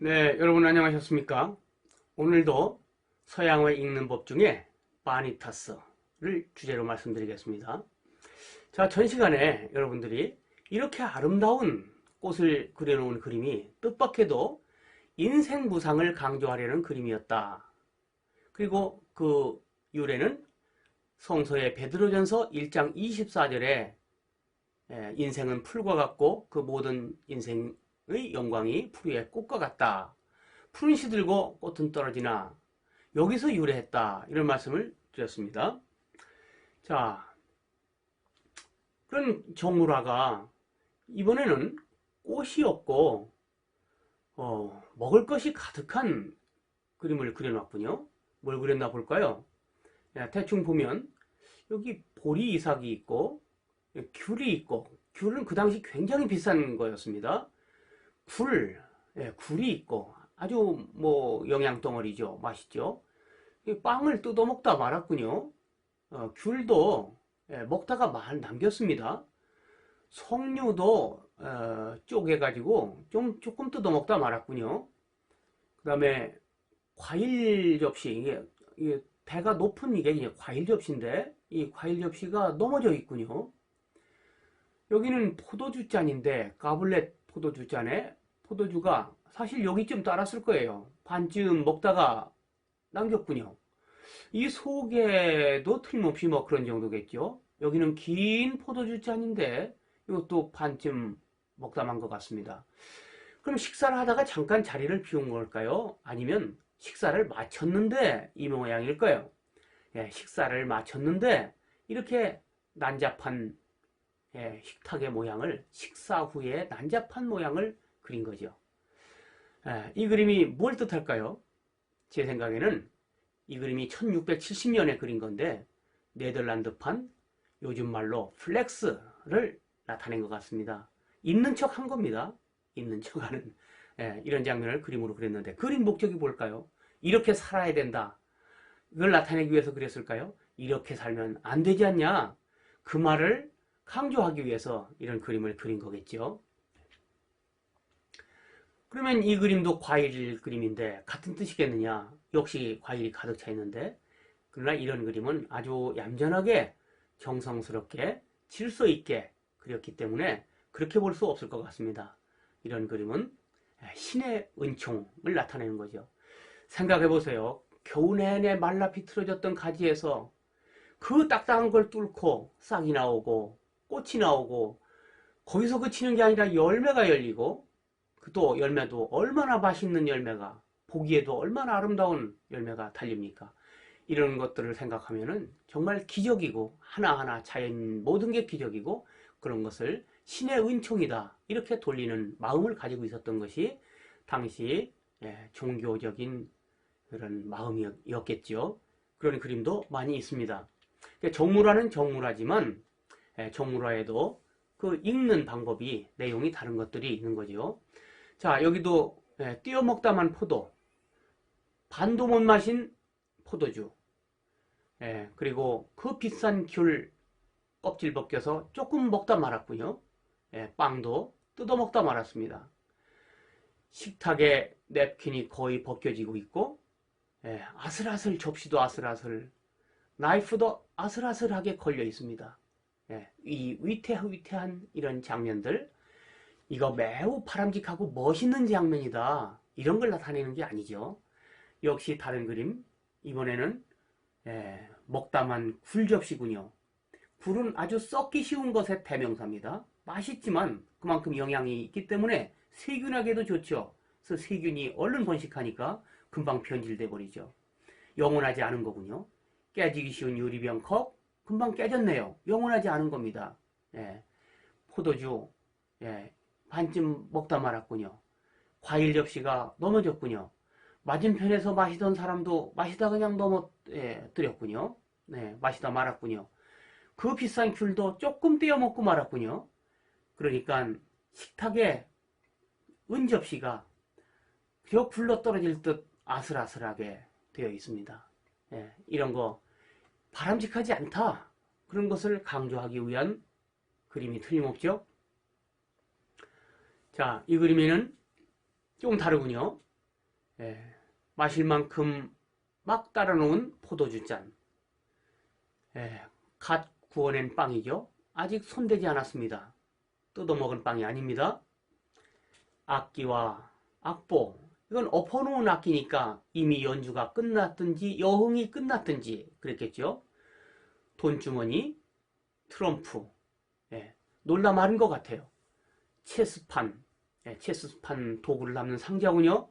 네, 여러분 안녕하셨습니까? 오늘도 서양어의 읽는 법 중에 바니타스를 주제로 말씀드리겠습니다. 자, 전 시간에 여러분들이 이렇게 아름다운 꽃을 그려놓은 그림이 뜻밖에도 인생 무상을 강조하려는 그림이었다. 그리고 그 유래는 성서의 베드로전서 1장 24절에 인생은 풀과 같고 그 모든 인생 의 영광이 풀 위에 꽃과 같다. 푸른 시 들고 꽃은 떨어지나 여기서 유래했다. 이런 말씀을 드렸습니다. 자, 그런 정우라가 이번에는 꽃이 없고 어, 먹을 것이 가득한 그림을 그려놨군요. 뭘 그렸나 볼까요? 야, 대충 보면 여기 보리 이삭이 있고 귤이 있고 귤은 그 당시 굉장히 비싼 거였습니다. 굴, 예, 굴이 있고 아주 뭐 영양 덩어리죠. 맛있죠. 빵을 뜯어 먹다 말았군요. 어, 귤도 예, 먹다가 말 남겼습니다. 석류도 어, 쪼개가지고 좀 조금 뜯어 먹다 말았군요. 그 다음에 과일 접시 이게, 이게 배가 높은 이게 이제 과일 접시인데 이 과일 접시가 넘어져 있군요. 여기는 포도주 잔인데 가블렛 포도주 잔에 포도주가 사실 여기쯤 따랐을 거예요. 반쯤 먹다가 남겼군요. 이 속에도 틀림없이 뭐 그런 정도겠죠. 여기는 긴 포도주 잔인데 이것도 반쯤 먹다 만 것 같습니다. 그럼 식사를 하다가 잠깐 자리를 비운 걸까요? 아니면 식사를 마쳤는데 이 모양일까요? 예, 식사를 마쳤는데 이렇게 난잡한 예, 식탁의 모양을 식사 후에 난잡한 모양을 그린 거죠. 예, 이 그림이 뭘 뜻할까요? 제 생각에는 이 그림이 1670년에 그린 건데 네덜란드판 요즘 말로 플렉스를 나타낸 것 같습니다. 있는 척 한 겁니다. 있는 척 하는 예, 이런 장면을 그림으로 그렸는데 그림 목적이 뭘까요? 이렇게 살아야 된다. 이걸 나타내기 위해서 그랬을까요? 이렇게 살면 안 되지 않냐? 그 말을 강조하기 위해서 이런 그림을 그린 거겠죠. 그러면 이 그림도 과일 그림인데 같은 뜻이겠느냐? 역시 과일이 가득 차 있는데 그러나 이런 그림은 아주 얌전하게 정성스럽게 질서 있게 그렸기 때문에 그렇게 볼 수 없을 것 같습니다. 이런 그림은 신의 은총을 나타내는 거죠. 생각해 보세요. 겨우 내내 말라 비틀어졌던 가지에서 그 딱딱한 걸 뚫고 싹이 나오고 꽃이 나오고 거기서 그치는 게 아니라 열매가 열리고 또 열매도 얼마나 맛있는 열매가 보기에도 얼마나 아름다운 열매가 달립니까? 이런 것들을 생각하면은 정말 기적이고 하나하나 자연 모든 게 기적이고 그런 것을 신의 은총이다 이렇게 돌리는 마음을 가지고 있었던 것이 당시 예, 종교적인 그런 마음이었겠죠. 그런 그림도 많이 있습니다. 그러니까 정무라는 정무라지만 예, 정무라에도 그 읽는 방법이 내용이 다른 것들이 있는 거죠. 자 여기도 예, 띄어 먹다만 포도. 반도 못 마신 포도주. 예, 그리고 그 비싼 귤 껍질 벗겨서 조금 먹다 말았군요. 예, 빵도 뜯어 먹다 말았습니다. 식탁에 냅킨이 거의 벗겨지고 있고 예, 아슬아슬 접시도 아슬아슬 나이프도 아슬아슬하게 걸려 있습니다 예, 이 위태위태한 이런 장면들 이거 매우 바람직하고 멋있는 장면이다. 이런 걸 나타내는 게 아니죠. 역시 다른 그림. 이번에는 예, 먹다만 굴접시군요. 굴은 아주 썩기 쉬운 것의 대명사입니다. 맛있지만 그만큼 영양이 있기 때문에 세균하게도 좋죠. 그래서 세균이 얼른 번식하니까 금방 변질돼 버리죠. 영원하지 않은 거군요. 깨지기 쉬운 유리병 컵 금방 깨졌네요. 영원하지 않은 겁니다. 예, 포도주 예, 반쯤 먹다 말았군요. 과일 접시가 넘어졌군요. 맞은편에서 마시던 사람도 마시다 그냥 넘어뜨렸군요. 네, 마시다 말았군요. 그 비싼 귤도 조금 떼어 먹고 말았군요. 그러니까 식탁에 은접시가 저 굴러 떨어질 듯 아슬아슬하게 되어 있습니다. 네, 이런 거 바람직하지 않다. 그런 것을 강조하기 위한 그림이 틀림없죠. 자, 이 그림에는 조금 다르군요. 예, 마실 만큼 막 따라 놓은 포도주 잔. 예, 갓 구워낸 빵이죠. 아직 손대지 않았습니다. 뜯어먹은 빵이 아닙니다. 악기와 악보. 이건 엎어놓은 악기니까 이미 연주가 끝났든지 여흥이 끝났든지 그랬겠죠. 돈주머니, 트럼프. 예, 놀라 마른 것 같아요. 체스판, 예, 체스판 도구를 담는 상자군요.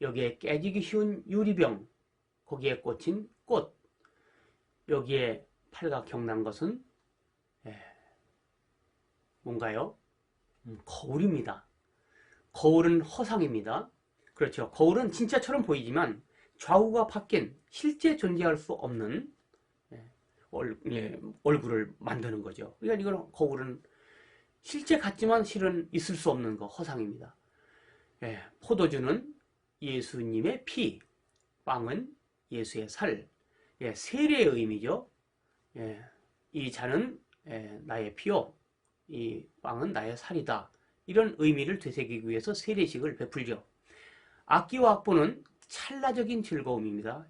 여기에 깨지기 쉬운 유리병, 거기에 꽂힌 꽃, 여기에 팔각형 난 것은 예, 뭔가요? 음, 거울입니다. 거울은 허상입니다. 그렇죠. 거울은 진짜처럼 보이지만 좌우가 바뀐 실제 존재할 수 없는 예, 얼, 예, 얼굴을 만드는 거죠. 그러니까 이건 거울은 실제 같지만 실은 있을 수 없는 거 허상입니다. 예, 포도주는 예수님의 피, 빵은 예수의 살, 예, 세례의 의미죠. 예, 이 잔은 예, 나의 피요, 이 빵은 나의 살이다. 이런 의미를 되새기기 위해서 세례식을 베풀죠. 악기와 악보는 찰나적인 즐거움입니다.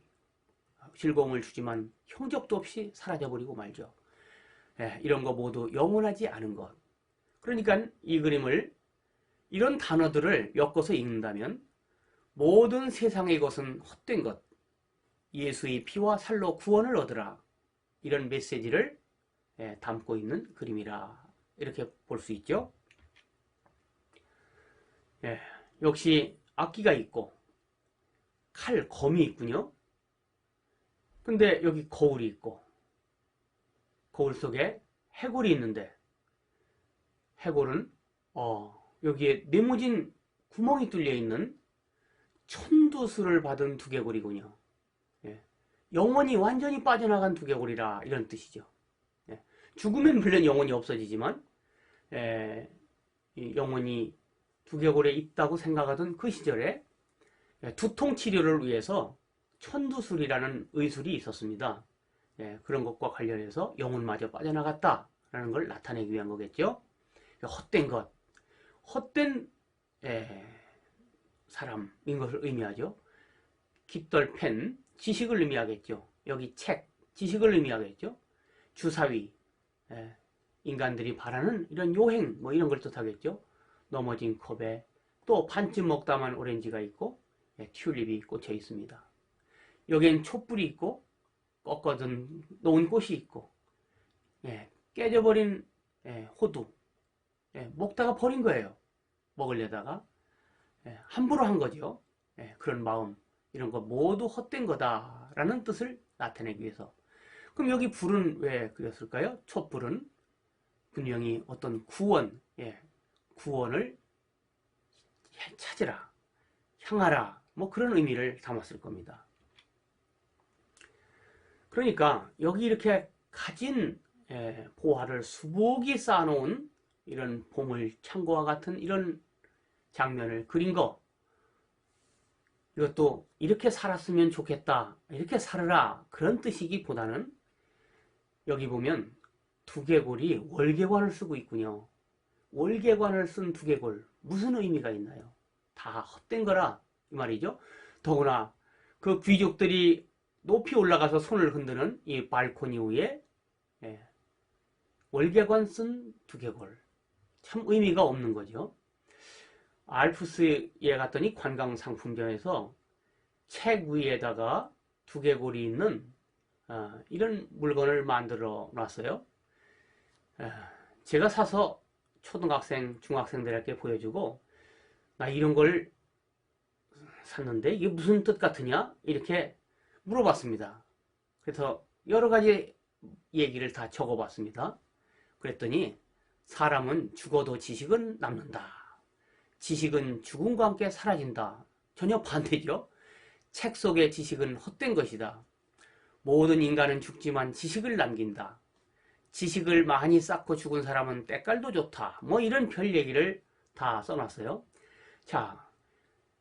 즐거움을 주지만 형적도 없이 사라져버리고 말죠. 예, 이런 거 모두 영원하지 않은 것. 그러니까 이 그림을 이런 단어들을 엮어서 읽는다면 모든 세상의 것은 헛된 것, 예수의 피와 살로 구원을 얻으라 이런 메시지를 예, 담고 있는 그림이라 이렇게 볼 수 있죠. 예, 역시 악기가 있고 칼, 검이 있군요. 근데 여기 거울이 있고 거울 속에 해골이 있는데 해골은 어, 여기에 네모진 구멍이 뚫려 있는 천두수를 받은 두개골이군요. 예. 영원히 완전히 빠져나간 두개골이라 이런 뜻이죠. 예. 죽으면 물론 영원히 없어지지만 예, 영원히 두개골에 있다고 생각하던 그 시절에 예, 두통 치료를 위해서 천두술이라는 의술이 있었습니다. 예, 그런 것과 관련해서 영혼마저 빠져나갔다라는 걸 나타내기 위한 거겠죠. 헛된 것, 헛된 예, 사람인 것을 의미하죠. 깃털 펜, 지식을 의미하겠죠. 여기 책, 지식을 의미하겠죠. 주사위, 예, 인간들이 바라는 이런 요행, 뭐 이런 걸 뜻하겠죠. 넘어진 컵에 또 반쯤 먹다만 오렌지가 있고 예, 튤립이 꽂혀 있습니다. 여기엔 촛불이 있고 꺾어둔 놓은 꽃이 있고 예, 깨져버린 예, 호두 예, 먹다가 버린 거예요. 먹으려다가 예, 함부로 한 거죠. 예, 그런 마음 이런 거 모두 헛된 거다라는 뜻을 나타내기 위해서 그럼 여기 불은 왜 그렸을까요? 촛불은 분명히 어떤 구원, 예, 구원을 찾으라, 향하라, 뭐 그런 의미를 담았을 겁니다. 그러니까 여기 이렇게 가진 예, 보화를 수복이 쌓아놓은 이런 보물 창고와 같은 이런 장면을 그린 거 이것도 이렇게 살았으면 좋겠다 이렇게 살아라 그런 뜻이기보다는 여기 보면 두개골이 월계관을 쓰고 있군요 월계관을 쓴 두개골 무슨 의미가 있나요 다 헛된 거라 이 말이죠 더구나 그 귀족들이 높이 올라가서 손을 흔드는 이 발코니 위에 예, 월계관 쓴 두개골 참 의미가 없는 거죠. 알프스에 갔더니 관광 상품점에서 책 위에다가 두개골이 있는 어, 이런 물건을 만들어 놨어요. 어, 제가 사서 초등학생, 중학생들에게 보여주고 나 이런 걸 샀는데 이게 무슨 뜻 같으냐? 이렇게 물어봤습니다. 그래서 여러 가지 얘기를 다 적어봤습니다. 그랬더니 사람은 죽어도 지식은 남는다. 지식은 죽음과 함께 사라진다. 전혀 반대죠. 책 속의 지식은 헛된 것이다. 모든 인간은 죽지만 지식을 남긴다. 지식을 많이 쌓고 죽은 사람은 때깔도 좋다. 뭐 이런 별 얘기를 다 써놨어요. 자,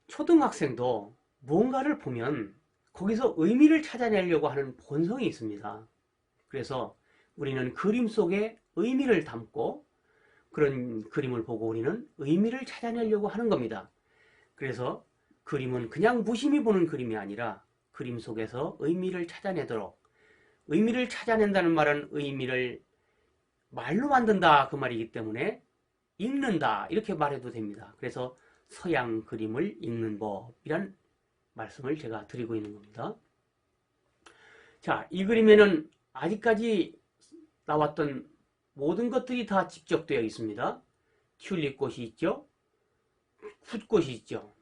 초등학생도 무언가를 보면 거기서 의미를 찾아내려고 하는 본성이 있습니다. 그래서 우리는 그림 속에 의미를 담고 그런 그림을 보고 우리는 의미를 찾아내려고 하는 겁니다. 그래서 그림은 그냥 무심히 보는 그림이 아니라 그림 속에서 의미를 찾아내도록 의미를 찾아낸다는 말은 의미를 말로 만든다 그 말이기 때문에 읽는다 이렇게 말해도 됩니다. 그래서 서양 그림을 읽는 법이란 말씀을 제가 드리고 있는 겁니다. 자, 이 그림에는 아직까지 나왔던 모든 것들이 다 집적되어 있습니다. 튤립꽃이 있죠. 풋꽃이 있죠.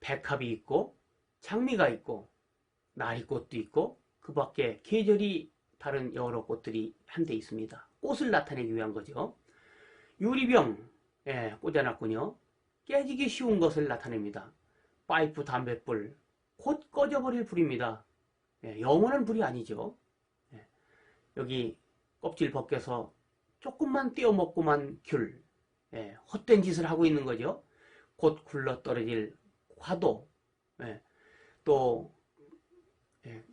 백합이 있고 장미가 있고 나리꽃도 있고 그 밖에 계절이 다른 여러 꽃들이 한데 있습니다. 꽃을 나타내기 위한 거죠. 유리병 예, 꽂아놨군요. 깨지기 쉬운 것을 나타냅니다. 파이프 담뱃불 곧 꺼져버릴 불입니다. 예, 영원한 불이 아니죠. 예, 여기 껍질 벗겨서 조금만 떼어먹고만 귤 예, 헛된 짓을 하고 있는 거죠. 곧 굴러 떨어질 화도 예, 또 예,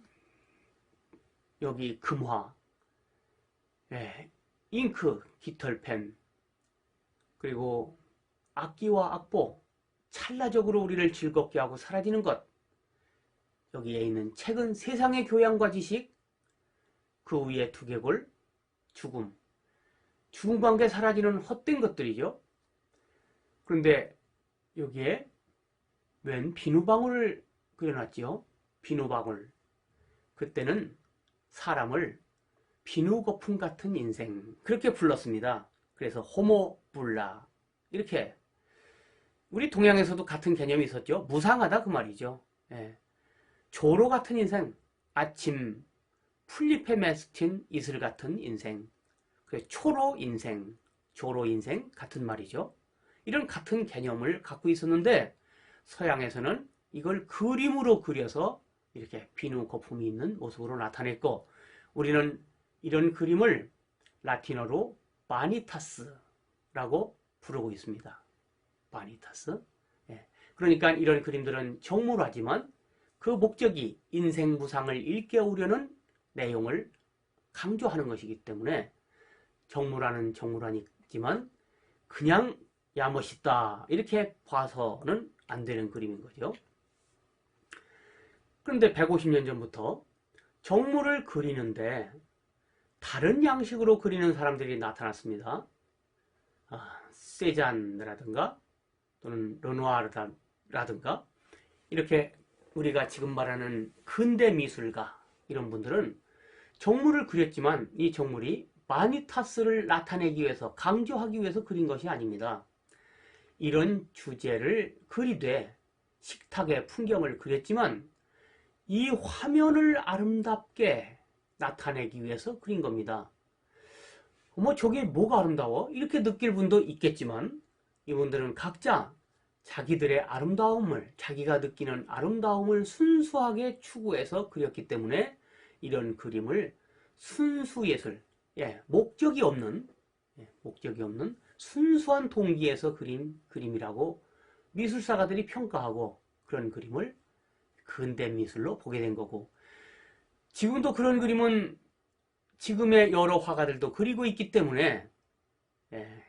여기 금화 예, 잉크 깃털펜 그리고 악기와 악보 찰나적으로 우리를 즐겁게 하고 사라지는 것. 여기에 있는 책은 세상의 교양과 지식 그 위에 두개골 죽음. 죽음과 함께 사라지는 헛된 것들이죠. 그런데 여기에 웬 비누방울을 그려놨지요? 비누방울. 그때는 사람을 비누 거품 같은 인생. 그렇게 불렀습니다. 그래서 호모 불라. 이렇게 우리 동양에서도 같은 개념이 있었죠. 무상하다 그 말이죠. 예. 조로 같은 인생, 아침 풀잎에 매스친 이슬 같은 인생, 그 초로 인생, 조로 인생 같은 말이죠. 이런 같은 개념을 갖고 있었는데 서양에서는 이걸 그림으로 그려서 이렇게 비누 거품이 있는 모습으로 나타냈고 우리는 이런 그림을 라틴어로 바니타스라고 부르고 있습니다. 바니타스. 예. 그러니까 이런 그림들은 정물하지만 그 목적이 인생 무상을 일깨우려는 내용을 강조하는 것이기 때문에 정물하는 정물하지만 그냥 야 멋있다 이렇게 봐서는 안 되는 그림인 거죠. 그런데 150년 전부터 정물을 그리는데 다른 양식으로 그리는 사람들이 나타났습니다. 아, 세잔라든가 또는 르누아르라든가 이렇게 우리가 지금 말하는 근대 미술가 이런 분들은 정물을 그렸지만 이 정물이 마니타스를 나타내기 위해서 강조하기 위해서 그린 것이 아닙니다. 이런 주제를 그리되 식탁의 풍경을 그렸지만 이 화면을 아름답게 나타내기 위해서 그린 겁니다. 뭐 저게 뭐가 아름다워? 이렇게 느낄 분도 있겠지만 이분들은 각자 자기들의 아름다움을 자기가 느끼는 아름다움을 순수하게 추구해서 그렸기 때문에 이런 그림을 순수예술 예, 목적이 없는 예, 목적이 없는 순수한 동기에서 그린 그림이라고 미술사가들이 평가하고 그런 그림을 근대 미술로 보게 된 거고 지금도 그런 그림은 지금의 여러 화가들도 그리고 있기 때문에 예,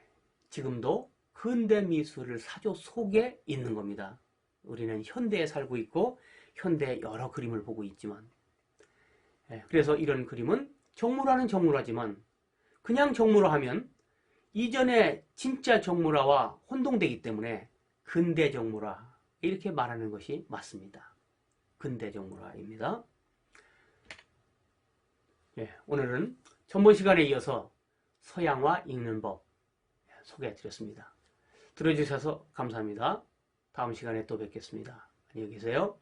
지금도 근대 미술을 사조 속에 있는 겁니다. 우리는 현대에 살고 있고 현대 여러 그림을 보고 있지만 예, 그래서 이런 그림은 정물화는 정물화지만 그냥 정물화하면 이전에 진짜 정물화와 혼동되기 때문에 근대 정물화 이렇게 말하는 것이 맞습니다. 근대 정물화입니다. 예, 오늘은 전번 시간에 이어서 서양화 읽는 법 소개해 드렸습니다. 들어주셔서 감사합니다. 다음 시간에 또 뵙겠습니다. 안녕히 계세요.